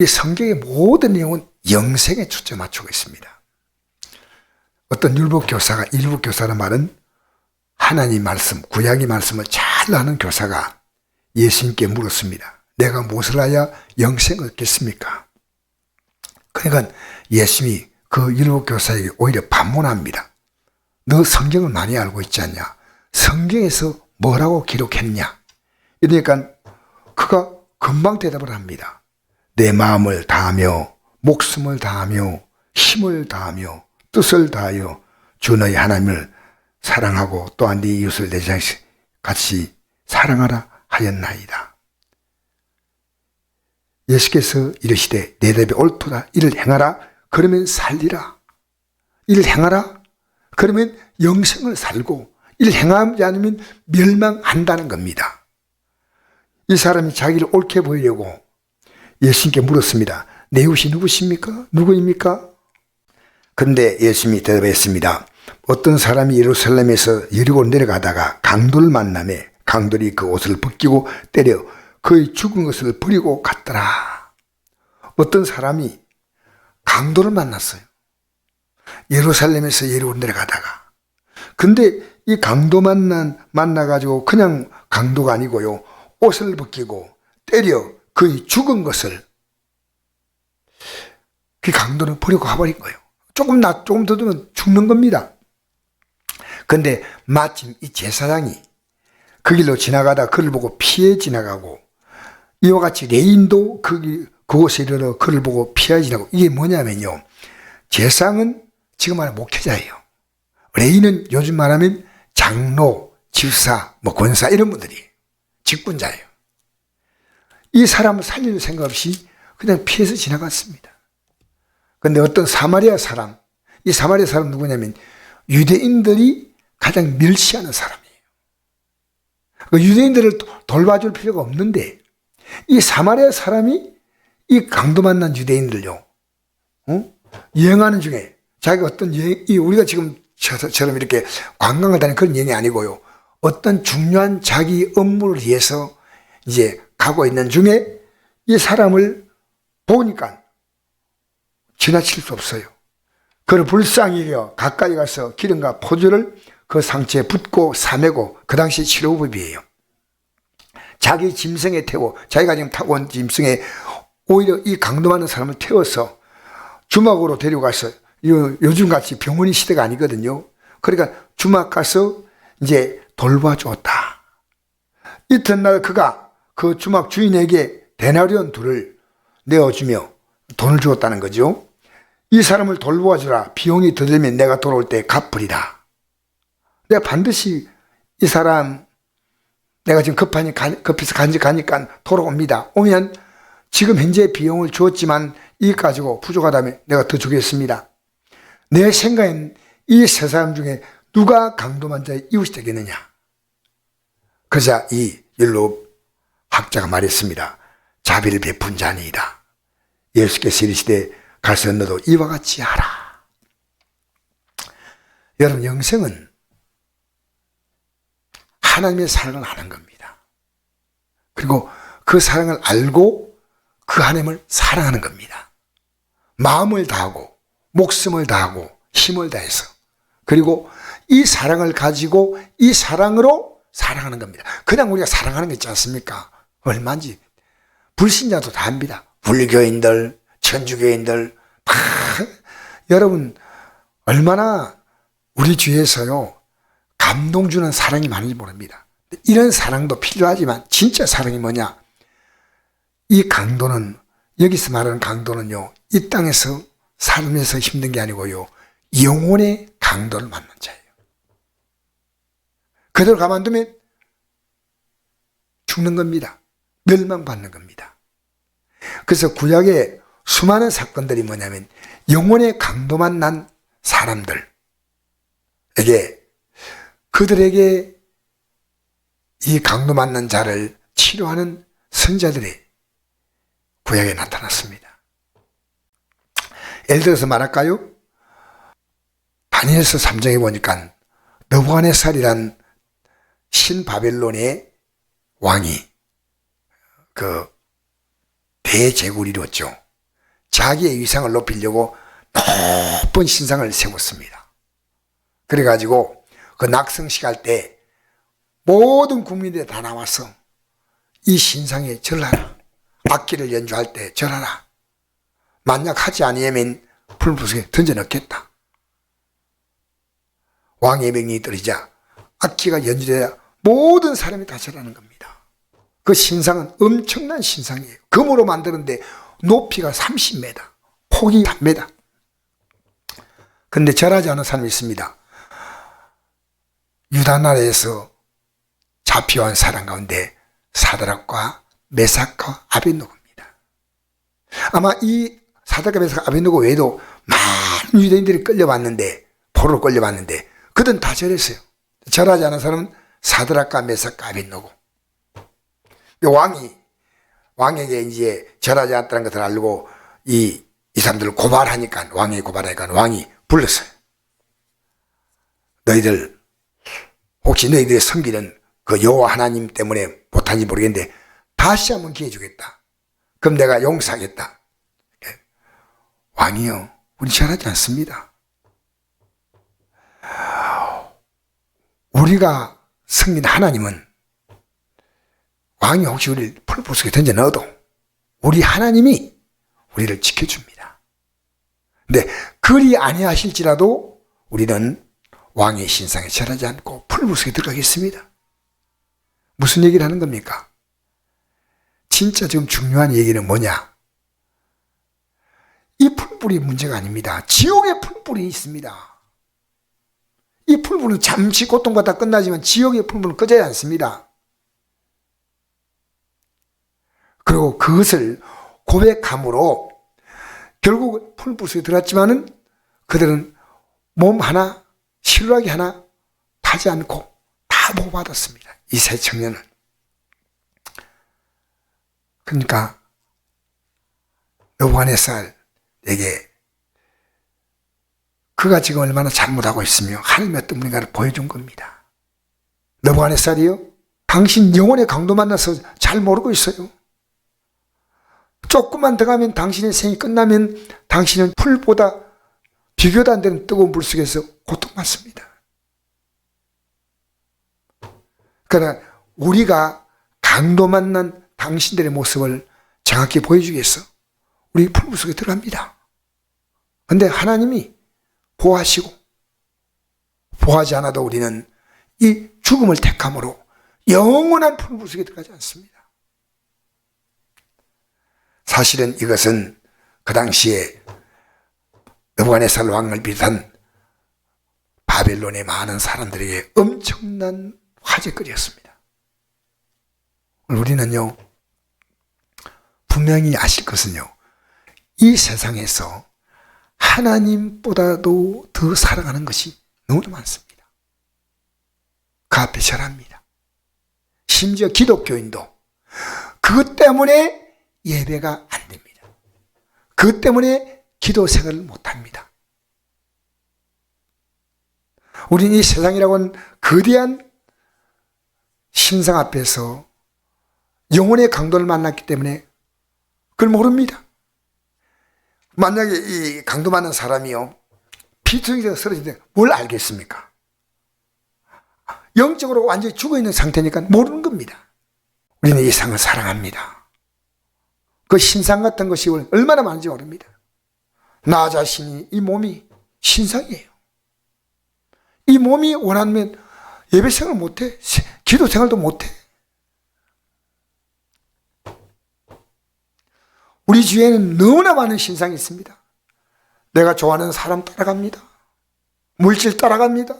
이 성경의 모든 내용은 영생에 초점 맞추고 있습니다. 어떤 율법 교사가 율법 교사란 말은 하나님 말씀, 구약의 말씀을 잘 아는 교사가 예수님께 물었습니다. 내가 무엇을 하여 영생을 얻겠습니까? 그러니까 예수님이 그 율법 교사에게 오히려 반문합니다. 너 성경을 많이 알고 있지 않냐? 성경에서 뭐라고 기록했냐? 이러니까 그가 금방 대답을 합니다. 내 마음을 다하며 목숨을 다하며 힘을 다하며 뜻을 다하여 주 너희 하나님을 사랑하고 또한 네 이웃을 내 자식 같이 사랑하라 하였나이다. 예수께서 이르시되 내 대비 옳도다 이를 행하라 그러면 살리라 이를 행하라 그러면 영생을 살고 이를 행하지 않으면 멸망한다는 겁니다. 이 사람이 자기를 옳게 보이려고 예수님께 물었습니다. 내 이웃이 누구십니까? 누구입니까? 근데 예수님이 대답했습니다. 어떤 사람이 예루살렘에서 여리고 내려가다가 강도를 만남에 강돌이 그 옷을 벗기고 때려 그의 죽은 것을 버리고 갔더라. 어떤 사람이 강도를 만났어요. 예루살렘에서 예리고 내려가다가. 근데 이 강도 만난, 만나가지고 그냥 강도가 아니고요. 옷을 벗기고 때려 그의 죽은 것을 그 강도는 버리고 가버린 거예요. 조금 나, 조금 더 두면 죽는 겁니다. 근데 마침 이 제사장이 그 길로 지나가다 그를 보고 피해 지나가고 이와 같이 레인도 그, 그곳에 이르러 그를 보고 피해 지나고 이게 뭐냐면요. 제상은 지금 말하는 목회자예요. 레인은 요즘 말하면 장로, 집사, 뭐 권사 이런 분들이 직분자예요. 이 사람을 살릴 생각 없이 그냥 피해서 지나갔습니다. 근데 어떤 사마리아 사람, 이 사마리아 사람 누구냐면 유대인들이 가장 멸시하는 사람이에요. 그 유대인들을 돌봐줄 필요가 없는데 이 사마리아 사람이 이 강도 만난 유대인들요, 어? 여행하는 중에 자기가 어떤 여행, 이 우리가 지금 저처럼 이렇게 관광을 다니는 그런 여행이 아니고요. 어떤 중요한 자기 업무를 위해서 이제 가고 있는 중에 이 사람을 보니까 지나칠 수 없어요. 그를 불쌍히 여 가까이 가서 기름과 포도를 그 상처에 붓고 사매고 그 당시 치료법이에요. 자기 짐승에 태워 자기가 지금 타고 온 짐승에 오히려 이 강도 많은 사람을 태워서 주막으로 데려가서 요즘 같이 병원이 시대가 아니거든요. 그러니까 주막 가서 이제 돌봐줬다. 이튿날 그가 그 주막 주인에게 데나리온 둘을 내어주며 돈을 주었다는 거죠. 이 사람을 돌보아주라. 비용이 더 들면 내가 돌아올 때 갚으리라. 내가 반드시 이 사람 내가 지금 급하니 급해서 간직하니까 돌아옵니다. 오면 지금 현재 비용을 주었지만 이 가지고 부족하다면 내가 더 주겠습니다. 내 생각엔 이 세 사람 중에 누가 강도 만 자의 이웃이 되겠느냐? 그자 이 율로 학자가 말했습니다. 자비를 베푼 자니이다. 예수께서 이르시되 가서 너도 이와 같이 하라. 여러분 영생은 하나님의 사랑을 하는 겁니다. 그리고 그 사랑을 알고 그 하나님을 사랑하는 겁니다. 마음을 다하고 목숨을 다하고 힘을 다해서 그리고 이 사랑을 가지고 이 사랑으로 사랑하는 겁니다. 그냥 우리가 사랑하는 게 있지 않습니까? 얼마인지 불신자도 다 합니다. 불교인들, 천주교인들 다 여러분 얼마나 우리 주위에서요 감동 주는 사랑이 많은지 모릅니다. 이런 사랑도 필요하지만 진짜 사랑이 뭐냐? 이 강도는 여기서 말하는 강도는요 이 땅에서 삶에서 힘든 게 아니고요 영혼의 강도를 만난 자예요. 그대로 가만두면 죽는 겁니다. 멸망받는 겁니다. 그래서 구약의 수많은 사건들이 뭐냐면 영혼의 강도만 난 사람들에게 그들에게 이 강도 만난 자를 치료하는 선자들이 구약에 나타났습니다. 예를 들어서 말할까요? 다니엘서 3장에 보니까 너부갓네살이란 신바벨론의 왕이 그 대제국을 이루었죠. 자기의 위상을 높이려고 높은 신상을 세웠습니다. 그래가지고 그 낙성식 할 때 모든 국민들이 다 나와서 이 신상에 절하라. 악기를 연주할 때 절하라. 만약 하지 아니하면 풀부석에 던져 넣겠다. 왕의 명령이 떨어지자 악기가 연주돼야 모든 사람이 다 절하는 겁니다. 그 신상은 엄청난 신상이에요. 금으로 만드는데 높이가 30m, 폭이 3m. 근데 절하지 않은 사람이 있습니다. 유다 나라에서 잡혀온 사람 가운데 사드락과 메삭과 아벤노고입니다. 아마 이 사드락과 메삭 아벤노고 외에도 많은 유대인들이 끌려왔는데 포로로 끌려왔는데 그들은 다 절했어요. 절하지 않은 사람은 사드락과 메삭과 아벤노고. 왕이 왕에게 이제 절하지 않았다는 것을 알고 이, 이 사람들을 고발하니까 왕이 고발하니까 왕이 불렀어요. 너희들 혹시 너희들의 섬기는 그 여호와 하나님 때문에 못한지 모르겠는데 다시 한번 기회 주겠다. 그럼 내가 용서하겠다. 왕이요, 우리 잘하지 않습니다. 우리가 승린 하나님은 왕이 혹시 우리를 풀부속에 던져 넣어도 우리 하나님이 우리를 지켜줍니다. 근데 그리 아니하실지라도 우리는 왕의 신상에 절하지 않고 풀부속에 들어가겠습니다. 무슨 얘기를 하는 겁니까? 진짜 지금 중요한 얘기는 뭐냐? 이 풀뿌리 문제가 아닙니다. 지옥에 풀뿌리 있습니다. 이 풀뿌리는 잠시 고통받다 끝나지만 지옥의 풀뿌리는 꺼져야 않습니다. 그리고 그것을 고백함으로 결국 풀뿌리에 들어갔지만은 그들은 몸 하나, 실루하기 하나 파지 않고 다 보호받았습니다. 이 세 청년은. 그러니까 여호와의쌀에게 그가 지금 얼마나 잘못하고 있으며 하나님의 어떤 분인가를 보여준 겁니다. 너부갓네살이요? 당신 영혼의 강도 만나서 잘 모르고 있어요. 조금만 더 가면 당신의 생이 끝나면 당신은 풀보다 비교도 안 되는 뜨거운 물 속에서 고통받습니다. 그러나 우리가 강도 만난 당신들의 모습을 정확히 보여주겠어. 우리 풀무 속에 들어갑니다. 근데 하나님이 보호하시고, 보호하지 않아도 우리는 이 죽음을 택함으로 영원한 풀무 속에 들어가지 않습니다. 사실은 이것은 그 당시에 느부갓네살 왕을 비롯한 바벨론의 많은 사람들에게 엄청난 화제거리였습니다. 우리는요, 분명히 아실 것은요, 이 세상에서 하나님보다도 더 사랑하는 것이 너무나 많습니다. 그 앞에 절합니다. 심지어 기독교인도 그것 때문에 예배가 안 됩니다. 그것 때문에 기도 생활을 못 합니다. 우리는 이 세상이라고는 거대한 신상 앞에서 영혼의 강도를 만났기 때문에 그걸 모릅니다. 만약에 이 강도 만난 사람이요, 피투성이가 쓰러지는데 뭘 알겠습니까? 영적으로 완전히 죽어 있는 상태니까 모르는 겁니다. 우리는 이 상을 사랑합니다. 그 신상 같은 것이 얼마나 많은지 모릅니다. 나 자신이 이 몸이 신상이에요. 이 몸이 원하면 예배 생활 못해. 기도 생활도 못해. 우리 주위에는 너무나 많은 신상이 있습니다. 내가 좋아하는 사람 따라갑니다. 물질 따라갑니다.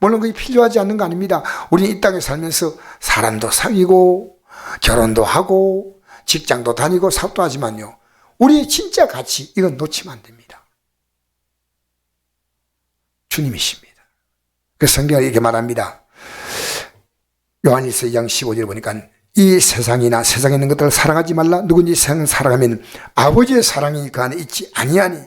물론 그게 필요하지 않는 거 아닙니다. 우리 이 땅에 살면서 사람도 사귀고, 결혼도 하고, 직장도 다니고, 사업도 하지만요. 우리의 진짜 가치, 이건 놓치면 안 됩니다. 주님이십니다. 그래서 성경을 이렇게 말합니다. 요한일서 2장 15절에 보니까 이 세상이나 세상에 있는 것들을 사랑하지 말라. 누군지 세상을 사랑하면 아버지의 사랑이 그 안에 있지 아니하니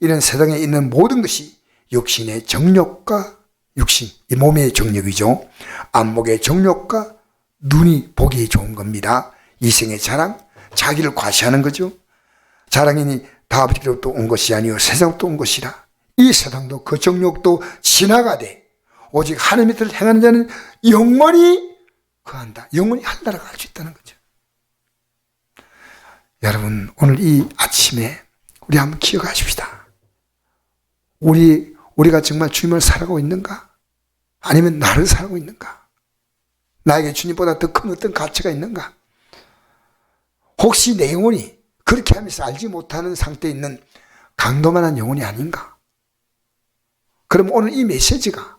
이런 세상에 있는 모든 것이 육신의 정욕과 육신, 이 몸의 정욕이죠. 안목의 정욕과 눈이 보기 좋은 겁니다. 이생의 자랑, 자기를 과시하는 거죠. 자랑이니 다 아버지로부터 온 것이 아니요 세상부터 온 것이라. 이 세상도 그 정욕도 지나가되 오직 하나님의 뜻을 행하는 자는 영원히 그한다. 영원히 한나라 갈수 있다는 거죠. 여러분 오늘 이 아침에 우리 한번 기억하십시다. 우리 우리가 정말 주님을 살아가고 있는가? 아니면 나를 살아가고 있는가? 나에게 주님보다 더 큰 어떤 가치가 있는가 혹시 내 영혼이 그렇게 하면서 알지 못하는 상태에 있는 강도만한 영혼이 아닌가? 그럼 오늘 이 메시지가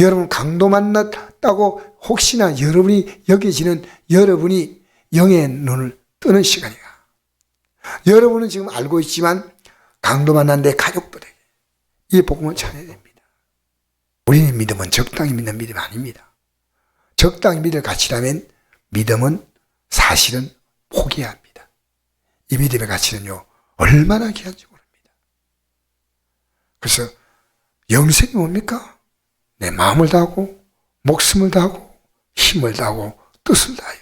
여러분 강도 만났다고 혹시나 여러분이 여겨지는 여러분이 영의 눈을 뜨는 시간이야. 여러분은 지금 알고 있지만 강도 만난 내 가족들에게 이 복음을 전해야 됩니다. 우리의 믿음은 적당히 믿는 믿음이 아닙니다. 적당히 믿을 가치라면 믿음은 사실은 포기해야 합니다. 이 믿음의 가치는요, 얼마나 귀한지 모릅니다. 그래서 영생이 뭡니까? 내 마음을 다하고, 목숨을 다하고, 힘을 다하고, 뜻을 다하여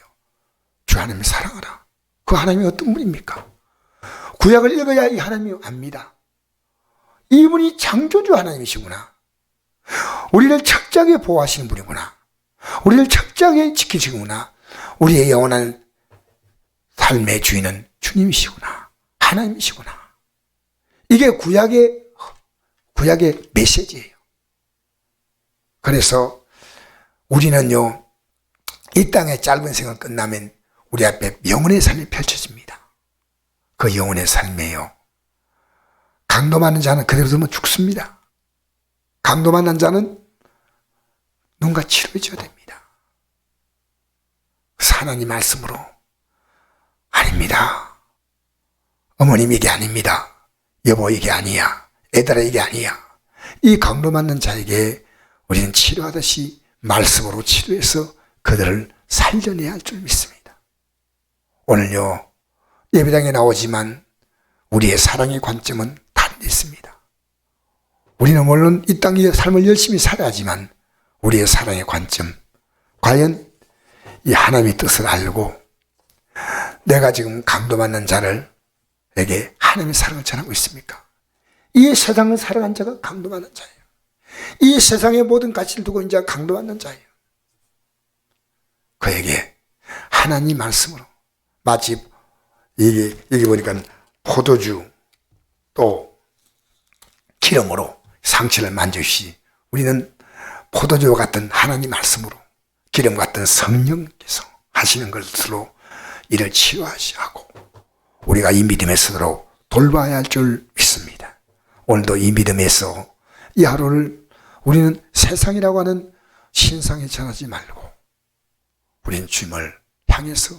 주 하나님을 사랑하라. 그 하나님이 어떤 분입니까? 구약을 읽어야 이 하나님이 압니다. 이분이 창조주 하나님이시구나. 우리를 철저하게 보호하시는 분이구나. 우리를 철저하게 지키시구나. 우리의 영원한 삶의 주인은 주님이시구나. 하나님이시구나. 이게 구약의, 구약의 메시지예요. 그래서 우리는요, 이 땅의 짧은 생을 끝나면 우리 앞에 영혼의 삶이 펼쳐집니다. 그 영혼의 삶이에요. 강도 맞는 자는 그대로 두면 죽습니다. 강도 만난 자는 눈과 치료해줘야 됩니다. 하나님 말씀으로 아닙니다. 어머님 이게 아닙니다. 여보 이게 아니야. 애들아 이게 아니야. 이 강도 맞는 자에게 우리는 치료하듯이 말씀으로 치료해서 그들을 살려내야 할 줄 믿습니다. 오늘요 예배당에 나오지만 우리의 사랑의 관점은 데 있습니다. 우리는 물론 이 땅의 삶을 열심히 살아야지만 우리의 사랑의 관점 과연 이 하나님의 뜻을 알고 내가 지금 강도받는 자를 에게 하나님의 사랑을 전하고 있습니까? 이 세상을 살아간 자가 강도받는 자예요. 이 세상의 모든 가치를 두고 자가 강도받는 자예요. 그에게 하나님 말씀으로 마치 이게 여기 보니까 포도주 또 기름으로 상처를 만져주시 우리는 포도주와 같은 하나님 말씀으로 기름 같은 성령께서 하시는 것으로 이를 치유하시고 우리가 이 믿음에 서도 돌봐야 할 줄 믿습니다. 오늘도 이 믿음에서 이 하루를 우리는 세상이라고 하는 신상에 전하지 말고 우리는 주님을 향해서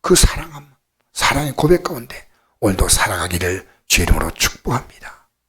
그 사랑함, 사랑의 고백 가운데 오늘도 살아가기를 주 이름으로 축복합니다.